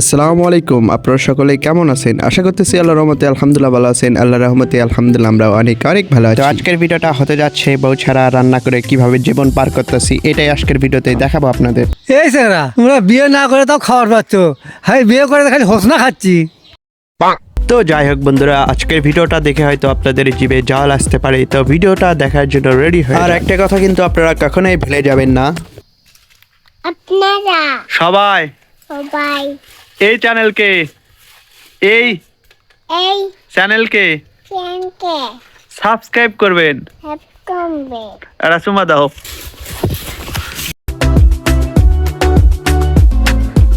আসসালামু আলাইকুম। আপনারা সকলে কেমন আছেন? আশা করতেছি আল্লাহ রহমতে আলহামদুলিল্লাহ ভালো আছেন। আল্লাহ রহমতে আলহামদুলিল্লাহ আমরা অনেক অনেক ভালো আছি। আজকের ভিডিওটা হতে যাচ্ছে বউ ছাড়া রান্না করে কীভাবে জীবন পার করতেছি এটাই আজকের ভিডিওতে দেখাবো আপনাদের। এই স্যারা তোমরা বিয়ে না করে তাও খাবার পাচ্ছ। হ্যাঁ বিয়ে করে খালি হোসনা খাচ্ছি। তো যাই হোক বন্ধুরা আজকের ভিডিওটা দেখে হয়তো আপনাদের জীবে জল আসতে পারে। তো ভিডিওটা দেখার জন্য রেডি হয়ে আর একটা কথা কিন্তু আপনারা কখনোই ভুলে যাবেন না। আপনারা সবাই। সবাই এই চ্যানেলকে এই এই চ্যানেলকে চ্যানেলকে সাবস্ক্রাইব করবেন। হ্যাপ করবে একটা দাও।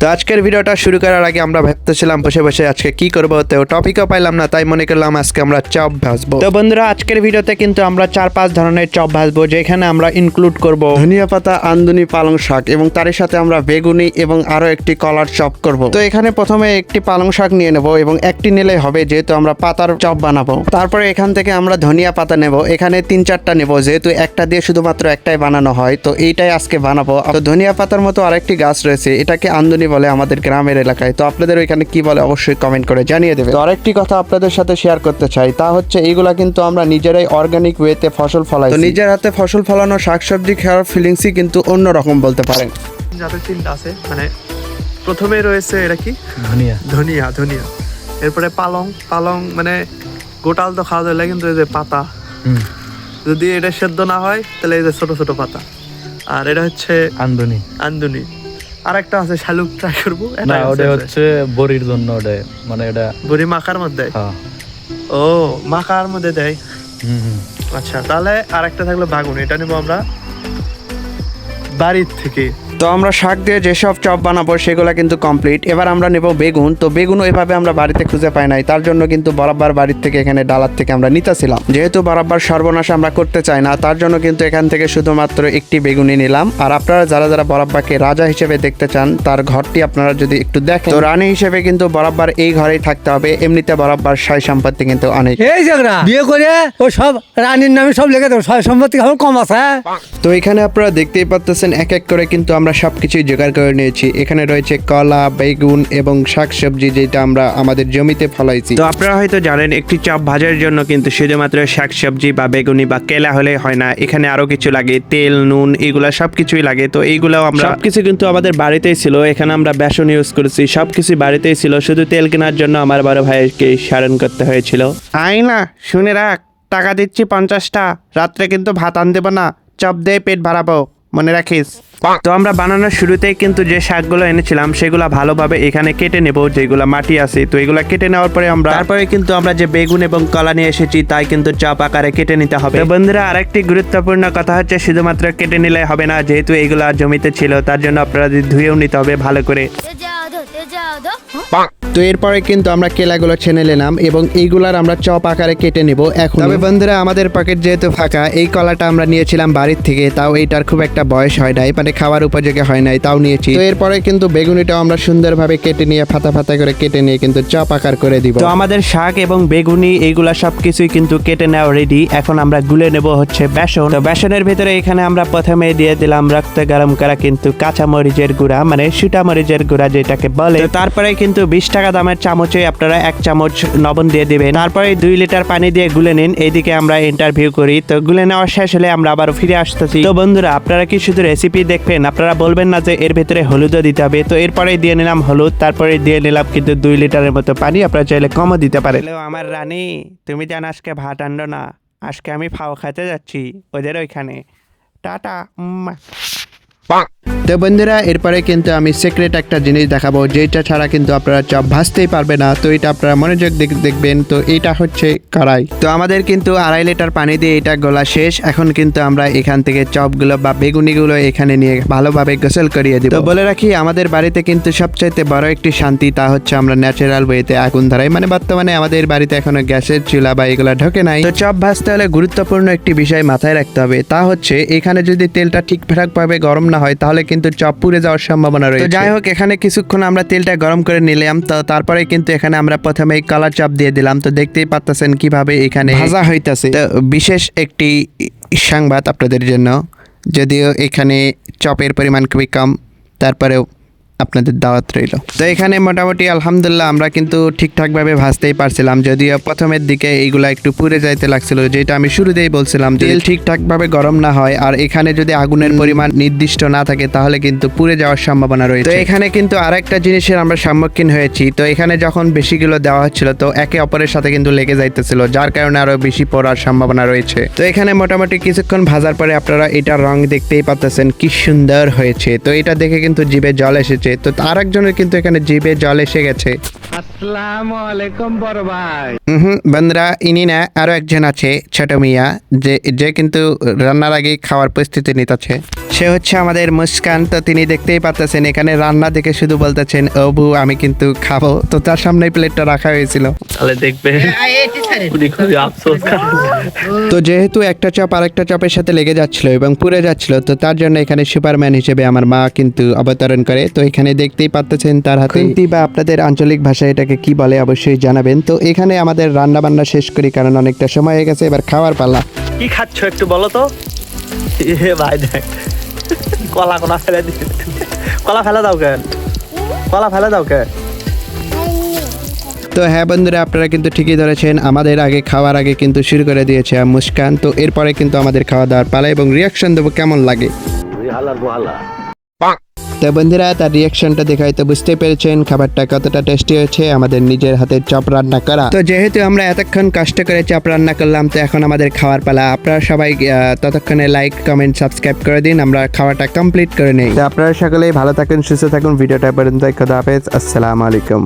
তো আজকের ভিডিওটা শুরু করার আগে আমরা ভাবতেছিলাম বসে বসে আজকে কি করব তো টপিকও পাইলাম না তাই মনে করলাম আজকে আমরা চপ ভাজবো। তো বন্ধুরা আজকের ভিডিওতে কিন্তু আমরা চার পাঁচ ধরনের চপ ভাজবো যেখানে আমরা ইনক্লুড করব ধনিয়া পাতা আন্দুনি পালং শাক এবং তার সাথে আমরা বেগুনি এবং আরও একটি কলার চপ করব। তো এখানে প্রথমে একটি পালং শাক নিয়ে নেব এবং একটি নিলে হবে যেহেতু আমরা পাতার চপ বানাবো। তারপরে এখান থেকে আমরা ধনিয়া পাতা নেব এখানে তিন চারটা নেব যেহেতু একটা দিয়ে শুধুমাত্র একটাই বানানো হয় তো এইটাই আজকে বানাবো। তো ধনিয়া পাতার মতো আরেকটি গাছ রয়েছে এটাকে আন্দুনি বলে আমাদের গ্রামের এলাকায়? তো আপনাদের ওইখানে কি বলে অবশ্যই কমেন্ট করে জানিয়ে দেবে তো আরেকটি কথা আপনাদের সাথে শেয়ার করতে চাই তা হচ্ছে এইগুলা কিন্তু আমরা নিজেরাই অর্গানিক ওয়েতে ফসল ফলাই তো নিজের হাতে ফসল ফলানো শাকসবজি খাওয়ার ফিলিংসই কিন্তু অন্যরকম বলতে পারেন। যাদের তিনটা আছে মানে প্রথমে রয়েছে এটা কি? ধনিয়া। ধনিয়া ধনিয়া। এরপরে পালং পালং মানে গোটাল তো খাওয়া যায় কিন্তু এই যে পাতা। যদি এটা সেদ্ধ না হয় তাহলে এই যে ছোট ছোট পাতা। আর এটা হচ্ছে আন্দনি। আন্দুনি। আর একটা আছে শালুক ট্রাই করব। না ওটা হচ্ছে বড়ির জন্য ওটা মানে এটা বড়ি মাখার মধ্যে? হ্যাঁ। ও মাখার মধ্যে দেয়? হুম হুম। আচ্ছা তাহলে আর একটা থাকল বাগুন এটা নেব আমরা বাড়ির থেকে। তো আমরা শাক দিয়ে যেসব চপ বানাবো সেগুলো কিন্তু কমপ্লিট এবার আমরা নেব বেগুন। তো বেগুন এভাবে আমরা বাড়িতে খুঁজে পাই নাই। তার জন্য কিন্তু বরাবর বাড়ির থেকে এখানে ডালার থেকে আমরা নিতেছিলাম। যেহেতু বরাবর সর্বনাশ আমরা করতে চাই না তার জন্য কিন্তু এখান থেকে শুধুমাত্র একটি বেগুনি নিলাম। আর আপনারা যারা যারা বরাব্বাকে রাজা হিসেবে দেখতে চান তার ঘরটি আপনারা যদি একটু দেখেন। তো রানী হিসেবে কিন্তু বরাবর এই ঘরেই থাকতে হবে। এমনিতে বরাবর সাই সম্পত্তি কিন্তু অনেক। এই স্যারা বিয়ে করে ও সব রানীর নামে সব লিখে দেবো। সাই সম্পত্তি আমার কম আছে হ্যাঁ? তো এখানে আপনারা দেখতেই পাচ্ছেন এক এক করে কিন্তু আমরা সব কিছুই জোগাড় করে নিয়েছি। এখানে রয়েছে কলা বেগুন এবং শাকসবজি যেটা আমরা আমাদের জমিতে ফলাইছি। তো আপনারা হয়তো জানেন একটি চপ ভাজার জন্য কিন্তু শুধুমাত্র শাকসবজি বা বেগুনি বা কেলা হলে হয় না। এখানে আরও কিছু লাগে তেল নুন এগুলা সব কিছুই লাগে। তো এইগুলাও আমরা সবকিছু কিন্তু আমাদের বাড়িতেই ছিল। এখানে আমরা বেসন ইউজ করেছি। সবকিছু বাড়িতেই ছিল। শুধু তেল কেনার জন্য আমার বড় ভাইকে সারণ করতে হয়েছিল। আই না শুনে রাখ। টাকা দিচ্ছি পঞ্চাশটা। রাত্রে কিন্তু ভাত আন দেবো না। চপ দিয়ে পেট বাড়াবো মনে রাখিস? তো আমরা বানানোর শুরুতেই কিন্তু যে শাকগুলো এনেছিলাম সেগুলো ভালোভাবে এখানে কেটে নেব যেগুলো মাটি আছে। তো এগুলো কেটে নেওয়ার পরে আমরা তারপরে কিন্তু আমরা যে বেগুন এবং কলা নিয়ে এসেছি তাই কিন্তু চাপ আকারে কেটে নিতে হবে। বন্ধুরা আরেকটি গুরুত্বপূর্ণ কথা হচ্ছে শুধুমাত্র কেটে নিলে হবে না যেহেতু এগুলো জমিতে ছিল তার জন্য আপনারা ধুয়েও নিতে হবে ভালো করে। তো। এরপরে কিন্তু আমরা কেলাগুলো ছেনে নিলাম এবং এইগুলার আমরা চপ আকারে কেটে নেব এখন তবে বন্ধুরা আমাদের পকেট যেহেতু ফাঁকা এই কলাটা আমরা নিয়েছিলাম বাড়ির থেকে তাও এইটার খুব একটা বয়স হয় নাই মানে খাওয়ার উপযোগী হয় নাই তাও নিয়েছি। তো এরপরে কিন্তু বেগুনিটাও আমরা সুন্দরভাবে কেটে নিয়ে ফাতা ফাতা করে কেটে নিয়ে কিন্তু চপ আকার করে দিব। তো আমাদের শাক এবং বেগুনি এইগুলা সব কিছুই কিন্তু কেটে নেওয়া রেডি এখন আমরা গুলে নেব হচ্ছে বেসন। তো বেসনের ভিতরে এখানে আমরা প্রথমে দিয়ে দিলাম রক্ত গরম করা কিন্তু কাঁচা মরিচের গুঁড়া মানে সুটা মরিচের গুঁড়া যেটাকে বলে। তারপরে কিন্তু বিশ টাকা দামের চামচে আপনারা এক চামচ লবণ দিয়ে দিবেন। তারপরে দুই লিটার পানি দিয়ে গুলে নিন। এইদিকে আমরা ইন্টারভিউ করি। তো গুলে নেওয়া শেষ হলে আমরা আবার ফিরে আসতেছি। তো বন্ধুরা আপনারা কি শুধু রেসিপি দেখবেন? আপনারা বলবেন না যে এর ভিতরে হলুদও দিতে হবে। তো এরপরে দিয়ে নিলাম হলুদ। তারপরে দিয়ে নিলাম কিন্তু দুই লিটারের মতো পানি। আপনারা চাইলে কমও দিতে পারেন। আমার রানী তুমি জান আজকে ভাত আনলো না? আজকে আমি ফাও খাইতে যাচ্ছি। ওদের ওইখানে। টাটা। তো বন্ধুরা, এরপরে কিন্তু আমি সিক্রেট একটা জিনিস দেখাবো যেটা ছাড়া কিন্তু আপনারা চপ ভাজতেই পারবে না। তো এটা আপনারা মনোযোগ দেখবেন, তো এটা হচ্ছে কড়াই। তো আমাদের কিন্তু আড়াই লিটার পানি দিয়ে এটা গলা শেষ। এখন কিন্তু আমরা এখান থেকে চপগুলো বা বেগুনিগুলো এখানে নিয়ে ভালোভাবে গোসল করিয়ে দিব। তো বলে রাখি, আমাদের বাড়িতে কিন্তু সবচাইতে বড় একটি শান্তি তা হচ্ছে আমরা ন্যাচারাল ওয়েতে আগুন ধরাই। মানে বর্তমানে আমাদের বাড়িতে এখনও গ্যাসের চুলা বা এগুলো ঢোকে নাই। তো চপ ভাজতে হলে গুরুত্বপূর্ণ একটি বিষয় মাথায় রাখতে হবে। তা হচ্ছে, এখানে যদি তেলটা ঠিকঠাক ভাবে গরম না হয়, তাহলে কিন্তু চপ পুড়ে যাওয়ার সম্ভাবনা রয়েছে যাই হোক এখানে কিছুক্ষণ আমরা তেলটা গরম করে নিলাম। তো তারপরে কিন্তু এখানে আমরা প্রথমে কালার চাপ দিয়ে দিলাম। তো দেখতেই পাচ্ছেন কীভাবে এখানে ভাজা হইতাছে। তো বিশেষ একটি সংবাদ আপনাদের জন্য। যদিও এখানে চপের পরিমাণ খুবই কম তারপরেও আপনাদের দাওয়াত রইল। তো এখানে মোটামুটি আলহামদুলিল্লাহ আমরা কিন্তু ঠিকঠাকভাবে ভাজতেই পারছিলাম, যদিও প্রথমের দিকে এইগুলা একটু পুড়ে যাইতে লাগছিল, যেটা আমি শুরুতেই বলছিলাম তেল ঠিকঠাকভাবে গরম না হয়, আর এখানে যদি আগুনের পরিমাণ নির্দিষ্ট না থাকে তাহলে কিন্তু পুড়ে যাওয়ার সম্ভাবনা রয়েছে। তো এখানে কিন্তু আরেকটা জিনিসের আমরা সম্মুখীন হয়েছি, তো এখানে যখন বেশিগুলো দেওয়া হচ্ছিল তো একে অপরের সাথে কিন্তু লেগে যাইতেছিল, যার কারণে আরও বেশি পড়ার সম্ভাবনা রয়েছে। তো এখানে মোটামুটি কিছুক্ষণ ভাজার পরে আপনারা এটা রং দেখতেই পাচ্ছেন কি সুন্দর হয়েছে, তো এটা দেখে কিন্তু জিভে জল এসেছে। তো আরেকজনের কিন্তু এখানে জিভে জল এসে গেছে। হুম বন্ধুরা ইনি না আরও একজন আছে ছোট মিয়া যে যে কিন্তু রান্নার আগে খাওয়ার প্রস্তুতি নিতেছে। সে হচ্ছে আমাদের মুস্কান তো তিনি দেখতেই পাচ্ছেন এখানে রান্না দেখে শুধু বলতেছেন অবু আমি কিন্তু খাব। তো তার সামনে প্লেটটা রাখা হয়েছিল। তাহলে দেখবে খুবই খুবই আফসোস তো যেহেতু একটা চপ আরেকটা চপের সাথে লেগে যাচ্ছিল এবং পুড়ে যাচ্ছিল তো তার জন্য এখানে সুপারম্যান হিসেবে আমার মা কিন্তু অবতরণ করে। তো এখানে দেখতেই পাচ্ছেন তার হাতে বা আপনাদের আঞ্চলিক ভাষায় এটাকে কি বলে অবশ্যই জানাবেন। তো এখানে আমাদের রান্না বান্না শেষ করি কারণ অনেকটা সময় হয়ে গেছে এবার খাওয়ার পালা। কি খাচ্ছ একটু বলো তো? এ ভাই দেখ কলা কলা ফেলে দিচ্ছে কলা ফেলে দাও কেন? কলা ফেলে দাও কেন? তো হ্যাঁ বন্ধুরা আপনারা কিন্তু ঠিকই ধরেছেন আমাদের আগে খাওয়ার আগে কিন্তু শুরু করে দিয়েছে মুস্কান। তো এরপরে কিন্তু আমাদের খাওয়া দাওয়ার পালা এবং রিয়াকশন দেবো কেমন লাগে। তো বন্ধুরা, তার রিয়াকশনটা দেখে তো বুঝতে পেরেছেন খাবারটা কতটা টেস্টি হয়েছে, আমাদের নিজের হাতে চপ রান্না করা। তো যেহেতু আমরা এতক্ষণ কষ্ট করে চপ রান্না করলাম, তো এখন আমাদের খাওয়ার পালা। আপনারা সবাই ততক্ষণে লাইক কমেন্ট সাবস্ক্রাইব করে দিন, আমরা খাওয়াটা কমপ্লিট করে নেই। তো আপনারা সকলেই ভালো থাকুন, সুস্থ থাকুন, ভিডিওটা পর্যন্ত হাফেজ আসসালামু আলাইকুম।